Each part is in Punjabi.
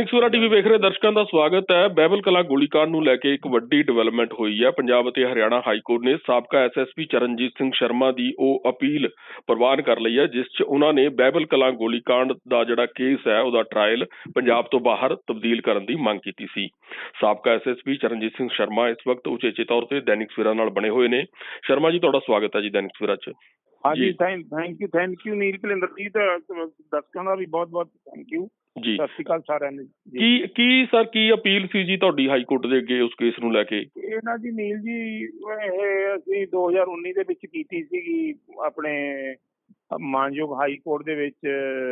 ਦੈਨਿਕ ਸੂਰਾ ਟੀਵੀ ਵੇਖ ਰਹੇ ਦਰਸ਼ਕਾਂ ਦਾ ਸਵਾਗਤ ਹੈ। ਬਹਿਬਲ ਕਲਾ ਗੋਲੀकांड ਨੂੰ ਲੈ ਕੇ ਇੱਕ ਵੱਡੀ ਡਿਵੈਲਪਮੈਂਟ ਹੋਈ ਹੈ। ਪੰਜਾਬ ਅਤੇ ਹਰਿਆਣਾ ਹਾਈ ਕੋਰਟ ਨੇ ਸਾਬਕਾ ਐਸਐਸਪੀ ਚਰਨਜੀਤ ਸਿੰਘ ਸ਼ਰਮਾ ਦੀ ਉਹ ਅਪੀਲ ਪ੍ਰਵਾਨ ਕਰ ਲਈ ਹੈ ਜਿਸ 'ਚ ਉਹਨਾਂ ਨੇ ਬਹਿਬਲ ਕਲਾ ਗੋਲੀकांड ਦਾ ਜਿਹੜਾ ਕੇਸ ਹੈ ਉਹਦਾ ਟ੍ਰਾਇਲ ਪੰਜਾਬ ਤੋਂ ਬਾਹਰ ਤਬਦੀਲ ਕਰਨ ਦੀ ਮੰਗ ਕੀਤੀ ਸੀ। ਸਾਬਕਾ ਐਸਐਸਪੀ ਚਰਨਜੀਤ ਸਿੰਘ ਸ਼ਰਮਾ ਇਸ ਵਕਤ ਉਚੇਚੇ ਤੌਰ ਤੇ ਦੈਨਿਕ ਸੂਰਾ ਨਾਲ ਬਣੇ ਹੋਏ ਨੇ। ਸ਼ਰਮਾ ਜੀ ਤੁਹਾਡਾ ਸਵਾਗਤ ਹੈ ਜੀ ਦੈਨਿਕ ਸੂਰਾ 'ਚ। ਹਾਂਜੀ thank you thank you Neel ji ਦਾ ਦਰਸ਼ਕਾਂ ਵੀ ਬਹੁਤ ਬਹੁਤ ਥੈਂਕ ਯੂ ਜੀ। ਸਤਿ ਸ਼੍ਰੀ ਅਕਾਲ ਸਾਰਿਆਂ ਨੂੰ। ਕੀ ਕੀ ਸਰ ਕੀ ਅਪੀਲ ਸੀ ਜੀ ਤੁਹਾਡੀ ਹਾਈ ਕੋਰਟ ਦੇ ਅੱਗੇ ਉਸ ਕੇਸ ਨੂੰ ਲੈ ਕੇ? ਇਹ ਨਾ ਜੀ ਨੀਲ ਜੀ ਇਹ ਅਸੀਂ 2019 ਦੇ ਵਿੱਚ ਕੀਤੀ ਸੀਗੀ ਆਪਣੇ ਮਾਨਯੋਗ ਹਾਈ ਕੋਰਟ ਦੇ ਵਿੱਚ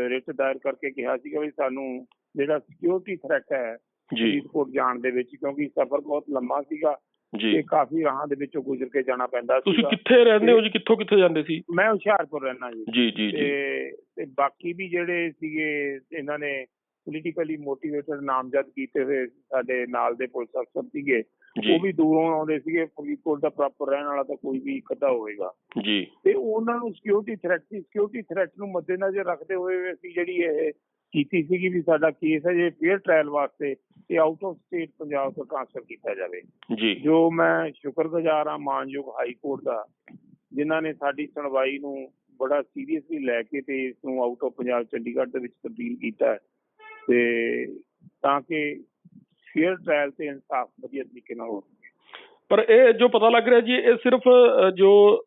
ਰਿਟ ਦਾਇਰ ਕਰਕੇ ਕਿਹਾ ਸੀਗਾ ਵੀ ਸਾਨੂੰ ਜਿਹੜਾ ਸਿਕਿਉਰਿਟੀ ਥ੍ਰੈਟ ਹੈ ਜੀ। ਕੋਰਟ ਜਾਣ ਦੇ ਵਿੱਚ ਕਿਉਂਕਿ ਸਫ਼ਰ ਬਹੁਤ ਲੰਮਾ ਸੀਗਾ ਜੀ। ਤੇ ਕਾਫੀ ਰਾਹਾਂ ਦੇ ਵਿੱਚੋਂ ਗੁਜ਼ਰ ਕੇ ਜਾਣਾ ਪੈਂਦਾ ਤੁਸੀਂ ਸੀਗਾ ਕਿੱਥੇ ਰਹਿੰਦੇ ਹੋ ਜੀ? ਕਿੱਥੋਂ ਕਿੱਥੇ ਜਾਂਦੇ ਸੀ? ਮੈਂ ਹੁਸ਼ਿਆਰਪੁਰ ਰਹਿਣਾ ਜੀ। ਜੀ ਜੀ ਤੇ ਬਾਕੀ ਵੀ ਜਿਹੜੇ ਸੀਗੇ ਇਹਨਾਂ ਨੇ ਪੋਲੀਟੀਕਲੀ ਮੋਟੀਵੇਟਡ ਨਾਮਜ਼ਦ ਕੀਤੇ ਹੋਏ ਸਾਡੇ ਨਾਲ ਦੇ ਪੁਲਿਸ ਅਫਸਰ ਸੀਗੇ ਉਹ ਵੀ ਦੂਰੋਂ ਆਉਂਦੇ ਸੀਗੇ ਫਰੀਦਕੋਟ ਦਾ ਪ੍ਰੋਪਰ ਰਹਿਣ ਵਾਲਾ ਤਾਂ ਕੋਈ ਵੀ ਇੱਕ ਅੱਧਾ ਹੋਵੇਗਾ। ਜੀ। ਤੇ ਉਹਨਾਂ ਨੂੰ ਸਿਕਿਉਰਿਟੀ ਥ੍ਰੈਟ ਸੀ। ਸਿਕਿਉਰਿਟੀ ਥ੍ਰੈਟ ਨੂੰ ਮੱਦੇਨਜ਼ਰ ਰੱਖਦੇ ਹੋਏ ਅਸੀਂ ਜਿਹੜੀ ਇਹ ਕੀਤੀ ਸੀਗੀ ਵੀ ਸਾਡਾ ਕੇਸ ਹੈ ਜੇ ਫੇਅਰ ਟ੍ਰਾਇਲ ਵਾਸਤੇ ਇਹ ਆਊਟ ਆਫ ਸਟੇਟ ਪੰਜਾਬ ਤੋਂ ਟ੍ਰਾਂਸਫਰ ਕੀਤਾ ਜਾਵੇ। ਜੀ। ਜੋ ਮੈਂ ਸ਼ੁਕਰਗੁਜ਼ਾਰ ਹਾਂ ਮਾਨਯੋਗ ਹਾਈ ਕੋਰਟ ਦਾ ਜਿਨ੍ਹਾਂ ਨੇ ਸਾਡੀ ਸੁਣਵਾਈ ਨੂੰ ਬੜਾ ਸੀਰੀਅਸਲੀ ਲੈ ਕੇ ਤੇ ਇਸ ਨੂੰ ਆਊਟ ਆਫ ਪੰਜਾਬ ਚੰਡੀਗੜ੍ਹ ਦੇ ਵਿੱਚ ਤਬਦੀਲ ਕੀਤਾ ਹੈ। ਤੇ ਤਾਂ ਕਿ ਫੇਅਰ ਟ੍ਰਾਇਲ ਤੇ ਇਨਸਾਫ ਵਧੀਆ ਤਰੀਕੇ ਨਾਲ ਹੋ ਪਰ ਇਹ ਜੋ ਪਤਾ ਲੱਗ ਰਿਹਾ ਜੀ ਇਹ ਸਿਰਫ ਜੋ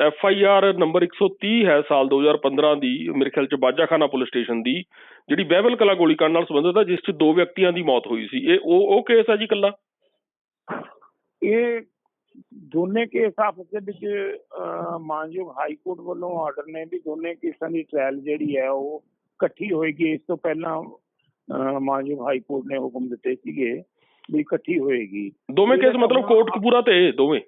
ਐਫ ਆਈ ਆਰ ਨੰਬਰ 130 ਹੈ ਸਾਲ 2015 ਦੀ ਮੇਰੇ ਖਿਆਲ ਚ ਬਾਜਾਖਾਨਾ ਪੁਲਿਸ ਸਟੇਸ਼ਨ ਦੀ ਜਿਹੜੀ ਬਹਿਬਲ ਕਲਾ ਗੋਲੀकांड ਨਾਲ ਸੰਬੰਧਿਤ ਹੈ ਜਿਸ ਚ ਦੋ ਵਿਅਕਤੀਆਂ ਦੀ ਮੌਤ ਹੋਈ ਸੀ। ਇਹ ਉਹ ਉਹ ਕੇਸ ਹੈ ਜੀ ਕੱਲਾ ਇਹ ਦੋਨੇ ਕੇਸ ਆਪਸ ਦੇ ਵਿੱਚ ਮਾਨਯੋਗ ਹਾਈ ਕੋਰਟ ਵੱਲੋਂ ਆਰਡਰ ਨੇ ਵੀ ਦੋਨੇ ਕੇਸਾਂ ਦੀ ਟ੍ਰਾਇਲ ਜਿਹੜੀ ਹੈ ਉਹ ਇਕੱਠੀ ਹੋਏਗੀ। ਇਸ ਤੋਂ ਪਹਿਲਾਂ ਮਾਨਯੋਗ ਹਾਈ ਕੋਰਟ ਨੇ ਹੁਕਮ ਦਿੱਤੇ ਸੀਗੇ ਵੀ ਇਕੱਠੀ ਹੋਏਗੀ। ਦੋਵੇਂ ਕੇਸ ਮਤਲਬ ਕੋਟਕਪੂਰਾ ਤੇ ਦੋਵੇਂ?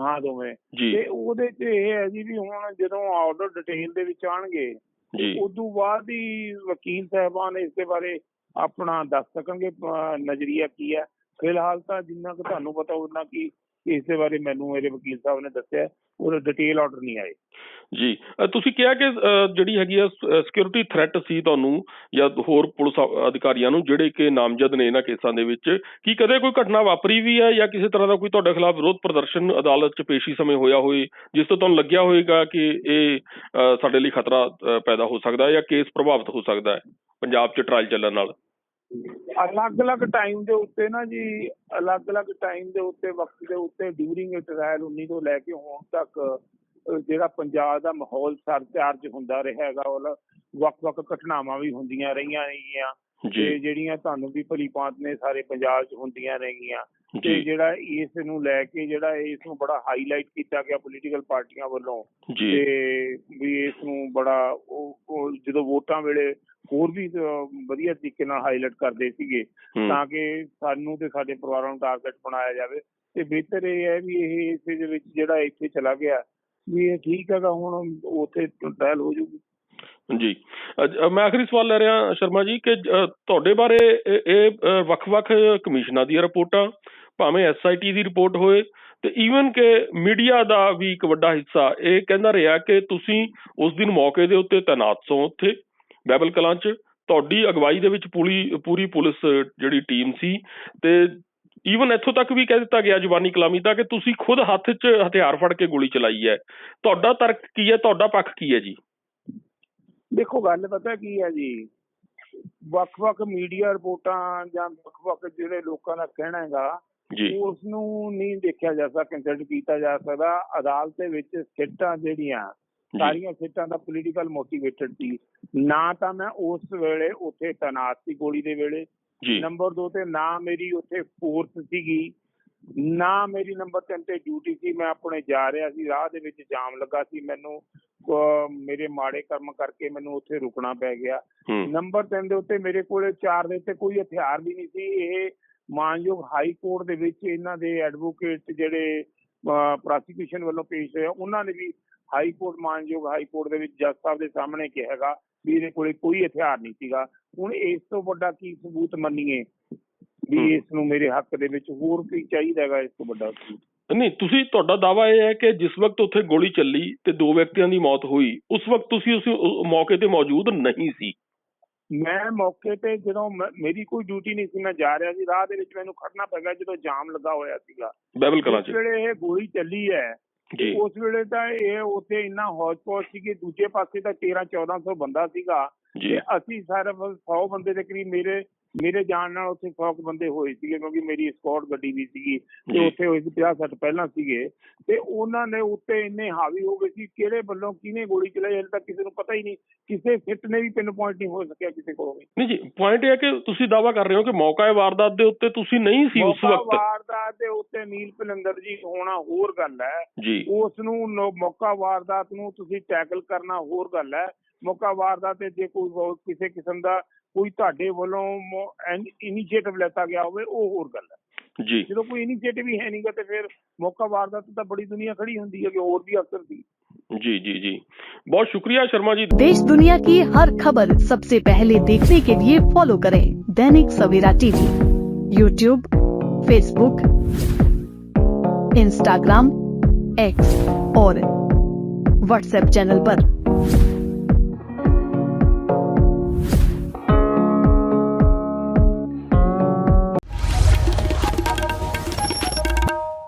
ਹਾਂ ਦੋਵੇਂ। ਤੇ ਉਹਦੇ 'ਚ ਇਹ ਹੈ ਜੀ ਵੀ ਹੁਣ ਜਦੋਂ ਆਰਡਰ ਡਿਟੇਲ ਦੇ ਵਿੱਚ ਆਣਗੇ ਜੀ। ਉਦੋਂ ਬਾਅਦ ਹੀ ਵਕੀਲ ਸਾਹਿਬਾਨ ਇਸ ਦੇ ਬਾਰੇ ਆਪਣਾ ਦੱਸ ਸਕਣਗੇ ਨਜ਼ਰੀਆ ਕੀ ਹੈ। ਫਿਲਹਾਲ ਤਾਂ ਜਿੰਨਾ ਕੁ ਤੁਹਾਨੂੰ ਪਤਾ ਉਹਨਾਂ ਕੀ ਇਸ ਬਾਰੇ ਮੈਨੂੰ ਮੇਰੇ ਵਕੀਲ ਸਾਹਿਬ ਨੇ ਦੱਸਿਆ ਉਹਦਾ ਡਿਟੇਲ ਆਰਡਰ ਨਹੀਂ ਆਏ। ਜੀ ਤੁਸੀਂ ਕਿਹਾ ਕਿ ਜਿਹੜੀ ਹੈਗੀ ਆ ਸਿਕਿਉਰਿਟੀ ਥ੍ਰੈਟ ਸੀ ਤੁਹਾਨੂੰ ਜਾਂ ਹੋਰ ਪੁਲਿਸ ਅਧਿਕਾਰੀਆਂ ਨੂੰ, ਜਿਹੜੇ ਕਿ ਨਾਮਜ਼ਦ ਨੇ ਇਹਨਾਂ ਕੇਸਾਂ ਦੇ ਵਿੱਚ, ਕੀ ਕਦੇ ਕੋਈ ਘਟਨਾ ਵਾਪਰੀ ਵੀ ਹੈ ਜਾਂ ਕਿਸੇ ਤਰ੍ਹਾਂ ਦਾ ਕੋਈ ਤੁਹਾਡੇ ਖਿਲਾਫ ਵਿਰੋਧ ਪ੍ਰਦਰਸ਼ਨ ਅਦਾਲਤ 'ਚ ਪੇਸ਼ੀ ਸਮੇਂ ਹੋਇਆ ਹੋਏ, ਜਿਸ ਤੋਂ ਤੁਹਾਨੂੰ ਲੱਗਿਆ ਹੋਵੇਗਾ ਕਿ ਇਹ ਸਾਡੇ ਲਈ ਖਤਰਾ ਪੈਦਾ ਹੋ ਸਕਦਾ ਹੈ ਜਾਂ ਕੇਸ ਪ੍ਰਭਾਵਿਤ ਹੋ ਸਕਦਾ ਹੈ, ਪੰਜਾਬ 'ਚ ਟ੍ਰਾਇਲ ਚੱਲਣ ਨਾਲ? ਅਲੱਗ-ਅਲੱਗ ਟਾਈਮ ਦੇ ਉੱਤੇ ਨਾ ਜੀ ਅਲੱਗ-ਅਲੱਗ ਟਾਈਮ ਦੇ ਉੱਤੇ ਵਕਤ ਦੇ ਉੱਤੇ ਡਿਊਰਿੰਗ ਟ੍ਰਾਇਲ 19 ਤੋਂ ਲੈ ਕੇ ਹੁਣ ਤੱਕ ਜਿਹੜਾ ਪੰਜਾਬ ਦਾ ਮਾਹੌਲ ਸਰਚਾਰਜ ਹੁੰਦਾ ਰਿਹਾ ਹੈਗਾ ਉਹ ਵੱਖ-ਵੱਖ ਘਟਨਾਵਾਂ ਵੀ ਹੁੰਦੀਆਂ ਰਹੀਆਂ ਨੇਗੀਆਂ ਤੇ ਜਿਹੜੀਆਂ ਤੁਹਾਨੂੰ ਵੀ ਭਲੀ ਭਾਂਤ ਨੇ ਸਾਰੇ ਪੰਜਾਬ 'ਚ ਹੁੰਦੀਆਂ ਨੇਗੀਆਂ ਤੇ ਜਿਹੜਾ ਇਸ ਨੂੰ ਲੈ ਕੇ ਜਿਹੜਾ ਇਸ ਨੂੰ ਬੜਾ ਹਾਈਲਾਈਟ ਕੀਤਾ ਗਿਆ ਪੋਲੀਟੀਕਲ ਪਾਰਟੀਆਂ ਵੱਲੋਂ। ਤੇ ਵੀ ਇਸ ਨੂੰ ਬੜਾ ਉਹ ਜਦੋਂ ਵੋਟਾਂ ਵੇਲੇ ਹੋਰ ਵੀ ਵਧੀਆ ਤਰੀਕੇ ਨਾਲ ਹਾਈਲਾਈਟ ਕਰਦੇ ਸੀਗੇ ਤਾਂ ਕਿ ਸਾਨੂੰ ਤੇ ਸਾਡੇ ਪਰਿਵਾਰਾਂ ਨੂੰ ਟਾਰਗੇਟ ਬਣਾਇਆ ਜਾਵੇ। ਤੇ ਬਿਹਤਰ ਇਹ ਹੈ ਵੀ ਇਹ ਇਸੇ ਦੇ ਵਿੱਚ ਜਿਹੜਾ ਇੱਥੇ ਚਲਾ ਗਿਆ ਵੀ ਇਹ ਠੀਕ ਹੈਗਾ ਹੁਣ ਉੱਥੇ ਟ੍ਰਾਇਲ ਹੋ ਜੂਗੀ ਜੀ। ਮੈਂ ਆਖਰੀ ਸਵਾਲ ਲੈ ਰਿਹਾ ਸ਼ਰਮਾ ਜੀ ਕਿ ਤੁਹਾਡੇ ਬਾਰੇ ਇਹ ਵੱਖ-ਵੱਖ ਕਮਿਸ਼ਨਾਂ ਦੀਆਂ ਰਿਪੋਰਟਾਂ ਭਾਵੇਂ ਐਸਆਈਟੀ ਦੀ ਰਿਪੋਰਟ ਹੋਏ ਤੇ ਈਵਨ ਕਿ ਮੀਡੀਆ ਦਾ ਵੀ ਇੱਕ ਵੱਡਾ ਹਿੱਸਾ ਇਹ ਕਹਿੰਦਾ ਰਿਹਾ ਕਿ ਤੁਸੀਂ ਉਸ ਦਿਨ ਮੌਕੇ ਦੇ ਉੱਤੇ ਤੈਨਾਤ ਸੋ ਉੱਥੇ। ਬੈਬਲ ਕਲਾਂ 'ਚ ਤੁਹਾਡੀ ਅਗਵਾਈ ਦੇ ਵਿੱਚ ਪੂਰੀ ਪੂਰੀ ਪੁਲਿਸ ਜਿਹੜੀ ਟੀਮ ਸੀ ਤੇ ਈਵਨ ਇੱਥੋਂ ਤੱਕ ਵੀ ਕਹਿ ਦਿੱਤਾ ਗਿਆ ਜਵਾਨੀ ਕਲਾਮੀ ਦਾ ਕਿ ਤੁਸੀਂ ਖੁਦ ਹੱਥ 'ਚ ਹਥਿਆਰ ਫੜ ਕੇ ਗੋਲੀ ਚਲਾਈ ਹੈ। ਤੁਹਾਡਾ ਤਰਕ ਕੀ ਹੈ? ਤੁਹਾਡਾ ਪੱਖ ਕੀ ਹੈ ਜੀ? ਦੇਖੋ ਗੱਲ ਪਤਾ ਕੀ ਹੈ ਜੀ? ਵੱਖ-ਵੱਖ ਮੀਡੀਆ ਰਿਪੋਰਟਾਂ ਜਾਂ ਵੱਖ-ਵੱਖ ਜਿਹੜੇ ਲੋਕਾਂ ਦਾ ਕਹਿਣਾ ਹੈਗਾ ਜੀ। ਉਸ ਨੂੰ ਨਹੀਂ ਦੇਖਿਆ ਜਾ ਸਕਦਾ ਕੰਸੀਡਰ ਕੀਤਾ ਜਾ ਸਕਦਾ। ਅਦਾਲਤ ਦੇ ਵਿੱਚ ਸਿੱਟਾਂ ਜਿਹੜੀਆਂ ਸਾਰੀਆਂ ਸਿੱਟਾਂ ਦਾ ਪੋਲੀਟੀਕਲ ਮੋਟੀਵੇਟਡ ਸੀ। ਨਾ ਤਾਂ ਮੈਂ ਉਸ ਵੇਲੇ ਉੱਥੇ ਤੈਨਾਤ ਸੀ ਗੋਲੀ ਦੇ ਵੇਲੇ। ਜੀ। ਨੰਬਰ 2 ਤੇ ਨਾ ਮੇਰੀ ਉੱਥੇ ਫੋਰਸ ਸੀਗੀ। ਨਾ ਮੇਰੀ ਨੰਬਰ 3 ਤੇ ਡਿਊਟੀ ਸੀ। ਮੈਂ ਆਪਣੇ ਜਾ ਰਿਹਾ ਸੀ। ਰਾਹ ਦੇ ਵਿੱਚ ਜਾਮ ਲੱਗਾ ਸੀ। ਮੈਨੂੰ ਮੇਰੇ ਮਾੜੇ ਕਰਮ ਕਰਕੇ ਮੈਨੂੰ ਉੱਥੇ ਰੁਕਣਾ ਪੈ ਗਿਆ। ਨੰਬਰ 3 ਦੇ ਉੱਤੇ ਮੇਰੇ ਕੋਲੇ ਚਾਰ ਦੇ ਉੱਤੇ ਕੋਈ ਹਥਿਆਰ ਵੀ ਨਹੀਂ ਸੀ। ਇਹ ਮਾਨਯੋਗ ਹਾਈ ਕੋਰਟ ਦੇ ਵਿੱਚ ਇਹਨਾਂ ਦੇ ਐਡਵੋਕੇਟ ਜਿਹੜੇ ਪ੍ਰੋਸੀਕਿਊਸ਼ਨ ਵੱਲੋਂ ਪੇਸ਼ ਹੋਏ ਆ, ਉਹਨਾਂ ਨੇ ਵੀ ਹਾਈ ਕੋਰਟ ਮਾਨਯੋਗ ਹਾਈ ਕੋਰਟ ਦੇ ਵਿੱਚ ਜੱਜ ਸਾਹਿਬ ਦੇ ਸਾਹਮਣੇ ਕਿਹਾ ਹੈਗਾ ਵੀ ਇਹਦੇ ਕੋਲੇ ਕੋਈ ਹਥਿਆਰ ਨਹੀਂ ਸੀਗਾ। ਹੁਣ ਇਸ ਤੋਂ ਵੱਡਾ ਕੀ ਸਬੂਤ ਮੰਨੀਏ। ਵੀ ਇਸ ਨੂੰ ਮੇਰੇ ਹੱਕ ਦੇ ਵਿੱਚ ਹੋਰ ਕੀ ਚਾਹੀਦਾ ਹੈਗਾ ਇਸ ਤੋਂ ਵੱਡਾ ਸਬੂਤ? ਨਹੀਂ ਤੁਸੀਂ ਤੁਹਾਡਾ ਦਾਵਾ ਇਹ ਹੈ ਕਿ ਜਿਸ ਵਕਤ ਉੱਥੇ ਗੋਲੀ ਚੱਲੀ ਤੇ ਦੋ ਵਿਅਕਤੀਆਂ ਦੀ ਮੌਤ ਹੋਈ ਉਸ ਵਕਤ ਤੁਸੀਂ ਉਸ ਮੌਕੇ ਤੇ ਮੌਜੂਦ ਨਹੀਂ ਸੀ। ਮੈਂ ਮੌਕੇ ਤੇ ਜਦੋਂ ਮੇਰੀ ਕੋਈ ਡਿਊਟੀ ਨਹੀਂ ਸੀ ਮੈਂ ਜਾ ਰਿਹਾ ਸੀ ਰਾਹ ਦੇ ਵਿੱਚ ਮੈਨੂੰ ਖੜਨਾ ਪੈ ਗਿਆ ਜਦੋਂ ਜਾਮ ਲੱਗਾ ਹੋਇਆ ਸੀਗਾ। ਬੈਬਲ ਕਲਾਂ ਚ। ਵੇਲੇ ਇਹ ਗੋਲੀ ਚੱਲੀ ਹੈ ਉਸ ਵੇਲੇ ਤਾਂ ਇਹ ਉੱਥੇ ਇੰਨਾ ਹੌਜ-ਪੌਜ ਸੀ ਕਿ ਦੂਜੇ ਪਾਸੇ ਤਾਂ 13 1400 ਬੰਦਾ ਸੀਗਾ। ਤੇ ਅਸੀਂ ਸਿਰਫ 100 ਬੰਦੇ ਦੇ ਕਰੀਬ ਮੇਰੇ ਮੇਰੇ ਜਾਣ ਨਾਲ ਉੱਥੇ 100 ਕੁ ਬੰਦੇ ਹੋਏ ਸੀਗੇ ਕਿਉਂਕਿ ਮੇਰੀ ਸਕਾਟ ਗੱਡੀ ਵੀ ਸੀਗੀ ਤੇ। ਉੱਥੇ ਹੋਏ ਸੀ 50 60 ਪਹਿਲਾਂ ਸੀਗੇ ਤੇ ਉਹਨਾਂ ਨੇ ਉੱਤੇ ਇੰਨੇ ਹਾਵੀ ਹੋ ਗਏ ਸੀ ਕਿਹੜੇ ਵੱਲੋਂ ਕਿਹਨੇ ਗੋਲੀ ਚਲਾਈ ਹਲੇ ਤੱਕ ਕਿਸੇ ਨੂੰ ਪਤਾ ਹੀ ਨਹੀਂ ਕਿਸੇ ਫਿੱਟ ਨੇ ਵੀ ਪਿੰਨ ਪੁਆਇੰਟ ਨਹੀਂ ਹੋ ਸਕਿਆ ਕਿਸੇ ਕੋਲ ਵੀ। ਨਹੀਂ ਜੀ ਪੁਆਇੰਟ ਇਹ ਹੈ ਕਿ ਤੁਸੀਂ ਦਾਵਾ ਕਰ ਰਹੇ ਹੋ ਕਿ ਮੌਕਾ ਇਹ ਵਾਰਦਾਤ ਦੇ ਉੱਤੇ ਤੁਸੀਂ ਨਹੀਂ ਸੀ ਉਸ ਵਕਤ। ਵਾਰਦਾਤ ਦੇ ਉੱਤੇ ਨੀਲ ਭਲਿੰਦਰ ਜੀ ਹੋਣਾ ਹੋਰ ਗੱਲ ਹੈ। ਉਸ ਨੋ- ਮੌਕਾ ਵਾਰਦਾਤ ਨੂੰ ਤੁਸੀਂ ਟੈਕਲ ਕਰਨਾ ਹੋਰ ਗੱਲ ਹੈ। ਮੌਕਾ ਵਾਰਦਾਤ ਤੇ ਜੇ ਕੋਈ ਹੋਰ ਕਿਸੇ ਕਿਸਮ ਦਾ ਕੋਈ ਤੁਹਾਡੇ ਵੱਲੋਂ ਇਨੀਸ਼ੀਏਟਿਵ ਲੈਤਾ ਗਿਆ ਹੋਵੇ ਉਹ ਹੋਰ ਗੱਲ ਹੈ ਜੀ ਜਦੋਂ ਕੋਈ ਇਨੀਸ਼ੀਏਟਿਵ ਹੀ ਹੈ ਨਹੀਂਗਾ ਤੇ ਫਿਰ ਮੌਕਾ ਵਾਰਦਾਤ ਤਾਂ ਬੜੀ ਦੁਨੀਆ ਖੜੀ ਹੁੰਦੀ ਹੈ ਕਿ ਹੋਰ ਵੀ ਅਫਸਰ ਸੀ जी जी जी बहुत शुक्रिया शर्मा जी देश दुनिया की हर खबर सबसे पहले देखने के लिए फॉलो करें Dainik Savera TV YouTube Facebook Instagram X और व्हाट्सएप चैनल पर।